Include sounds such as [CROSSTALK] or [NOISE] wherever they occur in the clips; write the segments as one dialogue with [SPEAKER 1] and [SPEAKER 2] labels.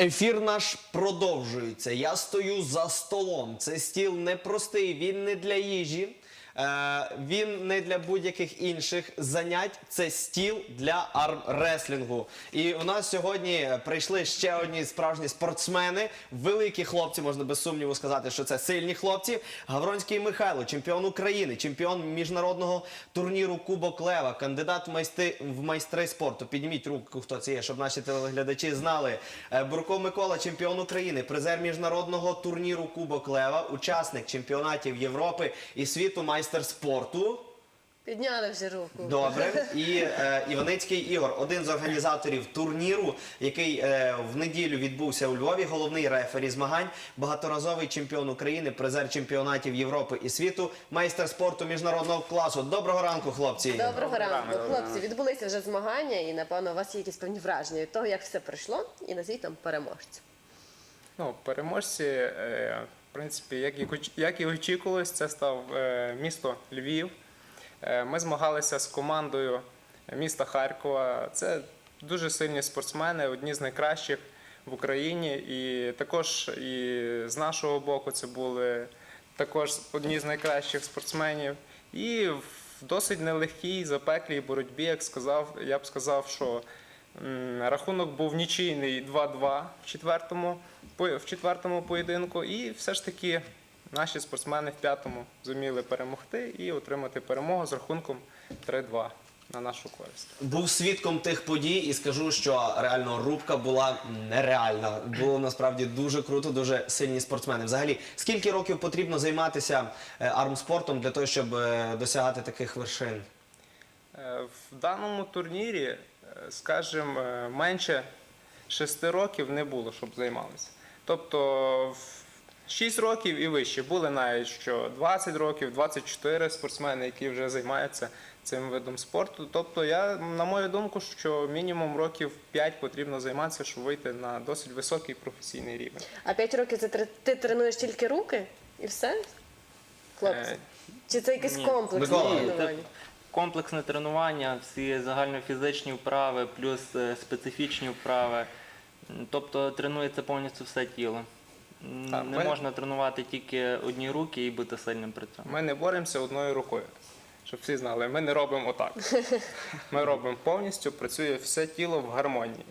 [SPEAKER 1] Ефір наш продовжується. Я стою за столом. Це стіл непростий, він не для їжі. Е, він не для будь-яких інших занять. Це стіл для армреслінгу. І у нас сьогодні прийшли ще одні справжні спортсмени, великі хлопці, можна без сумніву сказати, що це сильні хлопці. Гавронський Михайло, чемпіон України, чемпіон міжнародного турніру Кубок Лева, кандидат в майстри, в майстри спорту. Підніміть руку, хто це є, щоб наші телеглядачі знали. Е, Бурко Микола, чемпіон України, призер міжнародного турніру Кубок Лева, учасник чемпіонатів Європи і світу, майстер спорту.
[SPEAKER 2] Підняли вже руку.
[SPEAKER 1] Добре. [LAUGHS] І е, Іваницький Ігор, один з організаторів турніру, який е, в неділю відбувся у Львові, головний рефері змагань, багаторазовий чемпіон України, призер чемпіонатів Європи і світу, майстер спорту міжнародного класу. Доброго ранку, хлопці.
[SPEAKER 2] Доброго ранку, хлопці. Відбулися вже змагання, і напевно у вас є якісь певні враження від того, як все пройшло, і назвіть там переможців.
[SPEAKER 3] Ну, переможці, е, принципі, як і, очікувалось, це став е, місто Львів. Е, Ми змагалися з командою міста Харкова. Це дуже сильні спортсмени, одні з найкращих в Україні. І також і з нашого боку це були також одні з найкращих спортсменів. І в досить нелегкій запеклій боротьбі, як сказав, я б сказав, що Рахунок був нічийний 2-2 в четвертому, в четвертому поєдинку, і все ж таки наші спортсмени в п'ятому зуміли перемогти і отримати перемогу з рахунком 3-2 на нашу користь.
[SPEAKER 1] Був свідком тих подій і скажу, що реально рубка була нереальна. Було насправді дуже круто, дуже сильні спортсмени. Взагалі, скільки років потрібно займатися е, армспортом для того, щоб е, досягати таких вершин?
[SPEAKER 3] Е, В даному турнірі, скажімо, е, менше 6 років не було, щоб займалися. Тобто в 6 років і вище були навіть що 20 років, 24 спортсмени, які вже займаються цим видом спорту. Тобто, я, на мою думку, що мінімум років 5 потрібно займатися, щоб вийти на досить високий професійний рівень.
[SPEAKER 2] А 5 років це ти тренуєш тільки руки і все? Хлопці?
[SPEAKER 3] Е,
[SPEAKER 2] Чи це якийсь комплекс.
[SPEAKER 4] Комплексне тренування, всі загальнофізичні вправи, плюс е, специфічні вправи. Тобто тренується повністю все тіло.
[SPEAKER 3] Так,
[SPEAKER 4] Не
[SPEAKER 3] ми-
[SPEAKER 4] можна тренувати тільки одні руки і бути сильним при цьому.
[SPEAKER 3] Ми не боремося одною рукою. Щоб всі знали, ми не робимо отак. [LAUGHS] Ми робимо повністю, працює все тіло в гармонії.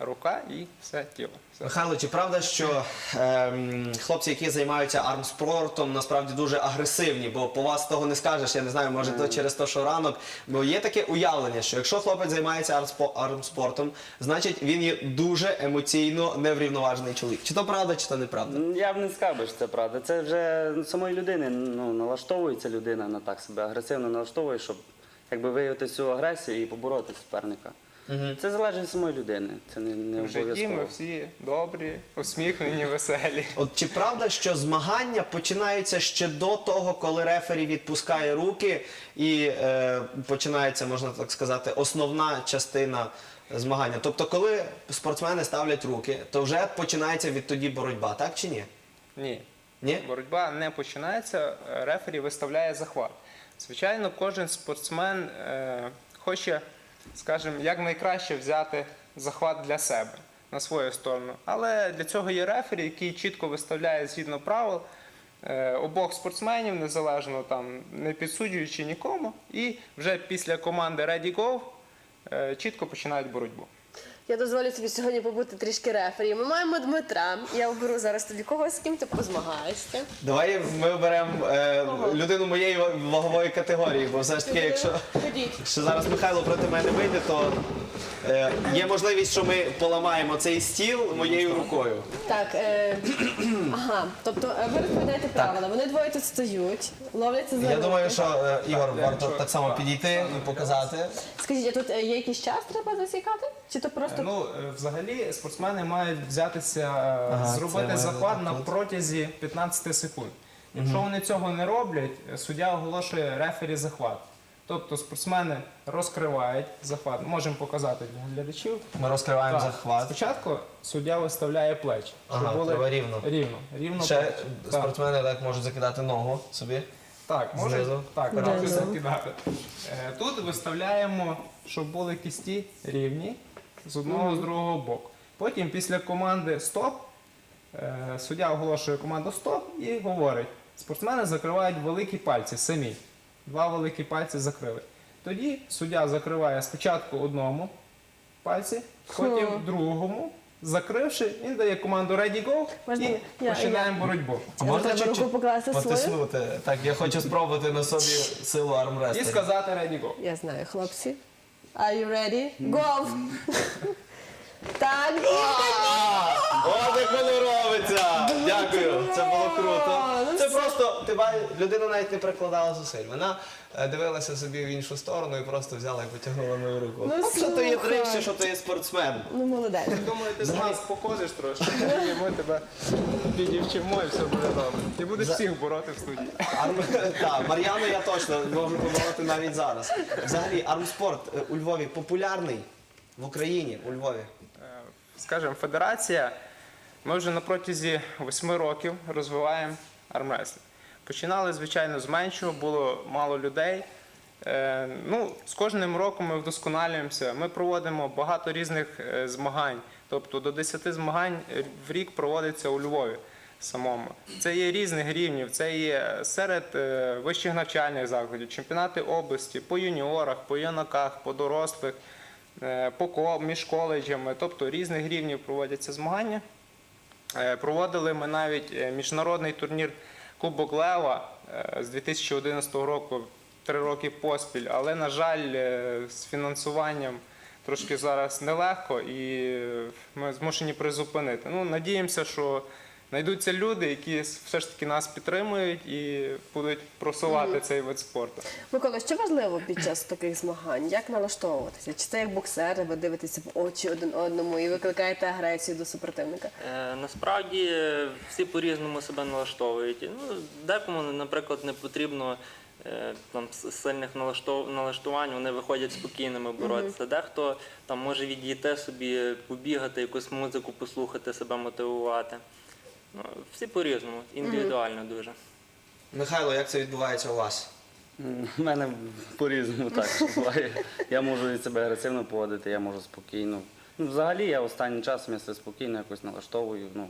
[SPEAKER 3] Рука і все тіло. Все.
[SPEAKER 1] Михайло, чи правда, що ем, хлопці, які займаються армспортом, насправді дуже агресивні, бо по вас того не скажеш, я не знаю, може то через те, що ранок. Бо є таке уявлення, що якщо хлопець займається армспо- армспортом, значить він є дуже емоційно неврівноважений чоловік. Чи то правда, чи то неправда?
[SPEAKER 5] Я б не сказав, би, що це правда. Це вже самої людини ну, налаштовується людина на так себе агресивно налаштовує, щоб якби виявити цю агресію і побороти суперника. Це залежить від самої людини. Це не, не
[SPEAKER 3] В житті ми всі добрі, усміхнені, веселі.
[SPEAKER 1] От чи правда, що змагання починаються ще до того, коли рефері відпускає руки, і е, починається, можна так сказати, основна частина змагання? Тобто, коли спортсмени ставлять руки, то вже починається відтоді боротьба, так чи ні?
[SPEAKER 3] Ні.
[SPEAKER 1] Ні?
[SPEAKER 3] Боротьба не починається, рефері виставляє захват. Звичайно, кожен спортсмен е, хоче, скажімо, якнайкраще взяти захват для себе на свою сторону. Але для цього є рефері, який чітко виставляє згідно правил е, обох спортсменів, незалежно там, не підсуджуючи нікому, і вже після команди Ready Go е, чітко починають боротьбу.
[SPEAKER 2] Я дозволю собі сьогодні побути трішки рефері. Ми маємо Дмитра. Я оберу зараз тобі когось, з ким ти позмагаєшся.
[SPEAKER 1] Давай ми оберемо е, людину моєї вагової категорії, бо все ж таки, якщо, якщо зараз Михайло проти мене вийде, то е, є можливість, що ми поламаємо цей стіл моєю рукою.
[SPEAKER 2] Так, е, ага, тобто е, ви розповідаєте правила. Вони двоє тут стоять, ловляться за
[SPEAKER 1] Я
[SPEAKER 2] руки.
[SPEAKER 1] думаю, що е, Ігор варто так само підійти і показати.
[SPEAKER 2] Скажіть, а тут е, є якийсь час треба засікати? Чи то просто
[SPEAKER 3] Ну, е, взагалі, спортсмени мають взятися, е,
[SPEAKER 1] Ага, це
[SPEAKER 3] зробити
[SPEAKER 1] має бути
[SPEAKER 3] на
[SPEAKER 1] тут.
[SPEAKER 3] протязі 15 секунд. Якщо вони цього не роблять, е, суддя оголошує рефері захват. Тобто спортсмени розкривають захват. Можемо показати для глядачів.
[SPEAKER 1] Ми розкриваємо
[SPEAKER 3] Так.
[SPEAKER 1] захват.
[SPEAKER 3] Спочатку суддя виставляє плечі,
[SPEAKER 1] Ага,
[SPEAKER 3] були
[SPEAKER 1] треба рівно.
[SPEAKER 3] рівно, рівно
[SPEAKER 1] Ще
[SPEAKER 3] плечі. Так.
[SPEAKER 1] спортсмени так можуть закидати ногу собі.
[SPEAKER 3] Так, може
[SPEAKER 1] Знизу.
[SPEAKER 3] так,
[SPEAKER 2] Да,
[SPEAKER 3] трохи
[SPEAKER 2] да.
[SPEAKER 3] закидати. Е, Тут виставляємо, щоб були кісті рівні з одного з другого боку. Потім після команди стоп е, суддя оголошує команду стоп і говорить: спортсмени закривають великі пальці самі. Два великі пальці закрили. Тоді суддя закриває спочатку одному пальці, потім другому. Закривши, він дає команду ready go
[SPEAKER 2] Можна
[SPEAKER 3] і
[SPEAKER 2] я- я-
[SPEAKER 3] починаємо боротьбу.
[SPEAKER 1] А можна чуть-чуть
[SPEAKER 2] руку покласти свою?
[SPEAKER 1] Так, я хочу спробувати на собі силу
[SPEAKER 3] І сказати ready go.
[SPEAKER 2] Я знаю, хлопці. Are you ready? Go! так, і
[SPEAKER 1] О, як воно робиться! Дякую, це було круто. Ти бачиш, людина навіть не прикладала зусиль. Вона е, дивилася собі в іншу сторону і просто взяла і потягнула мою руку.
[SPEAKER 2] Ну,
[SPEAKER 1] що то є
[SPEAKER 2] слухай.
[SPEAKER 1] дрищ, що то є спортсмен.
[SPEAKER 2] Ну, молодець.
[SPEAKER 3] Думаю, ти з нас походиш трошки, і ми тебе підівчимо, і все буде добре. Ти будеш всіх бороти в студії.
[SPEAKER 1] Арм... Так, Мар'яну я точно можу побороти навіть зараз. Взагалі, армспорт е, у Львові популярний в Україні, у Львові.
[SPEAKER 3] Скажімо, федерація, ми вже на протязі восьми років розвиваємо армреслінг. Починали, звичайно, з меншого, було мало людей. Е, ну, з кожним роком ми вдосконалюємося. Ми проводимо багато різних е, змагань. Тобто до 10 змагань в рік проводиться у Львові самому. Це є різних рівнів, це є серед е, вищих навчальних закладів, чемпіонати області, по юніорах, по юнаках, по дорослих, е, по між коледжами, тобто різних рівнів проводяться змагання. Е, Проводили ми навіть е, міжнародний турнір Кубок Лева е, з 2011 року, три роки поспіль, але, на жаль, е, з фінансуванням трошки зараз нелегко і е, ми змушені призупинити. Ну, надіємося, що знайдуться люди, які все ж таки нас підтримують і будуть просувати цей вид спорту.
[SPEAKER 2] Микола, що важливо під час таких змагань? Як налаштовуватися? Чи це як боксери, ви дивитеся в очі один одному і викликаєте агресію до супротивника?
[SPEAKER 4] Е, Насправді е, всі по-різному себе налаштовують. Ну, декому, наприклад, не потрібно е, там, с- сильних налаштов- налаштувань, вони виходять спокійними боротися. Дехто там може відійти собі, побігати, якусь музику послухати, себе мотивувати. Ну, всі по-різному, індивідуально дуже.
[SPEAKER 1] Михайло, як це відбувається у вас?
[SPEAKER 5] М, У мене по-різному так буває. Я можу і себе агресивно поводити, я можу спокійно. Ну, взагалі я останнім часом я себе спокійно якось налаштовую ну,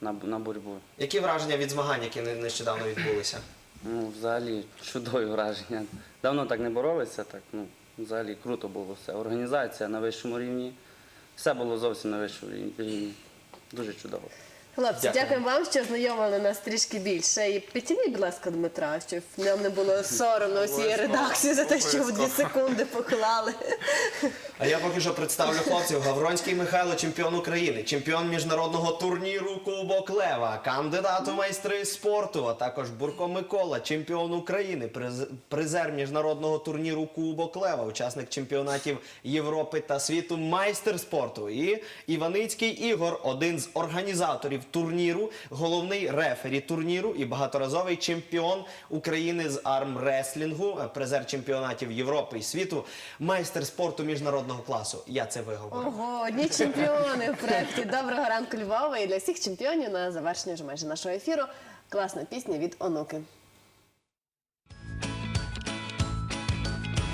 [SPEAKER 5] на, на боротьбу.
[SPEAKER 1] Які враження від змагань, які не- нещодавно відбулися?
[SPEAKER 5] Ну, взагалі чудові враження. Давно так не боролися, так ну, взагалі круто було все. Організація на вищому рівні. Все було зовсім на вищому рівні. Дуже чудово.
[SPEAKER 2] Хлопці,
[SPEAKER 1] Дякую.
[SPEAKER 2] дякуємо вам, що знайомили нас трішки більше. І підтягніть, будь ласка, Дмитра, щоб нам не було соромно усієї редакції за те, що в дві секунди поклали.
[SPEAKER 1] А я поки що представлю хлопців. Гавронський Михайло, чемпіон України, чемпіон міжнародного турніру Кубок Лева, кандидат у майстри спорту, а також Бурко Микола, чемпіон України, призер міжнародного турніру Кубок Лева, учасник чемпіонатів Європи та світу, майстер спорту. І Іваницький Ігор, один з організаторів турніру, головний рефері турніру і багаторазовий чемпіон України з армреслінгу, е, призер чемпіонатів Європи і світу, майстер спорту міжнародного класу. Я це виговорив.
[SPEAKER 2] Ого, одні чемпіони в проєкті Доброго ранку Львова. І для всіх чемпіонів на завершення вже майже нашого ефіру класна пісня від онуки.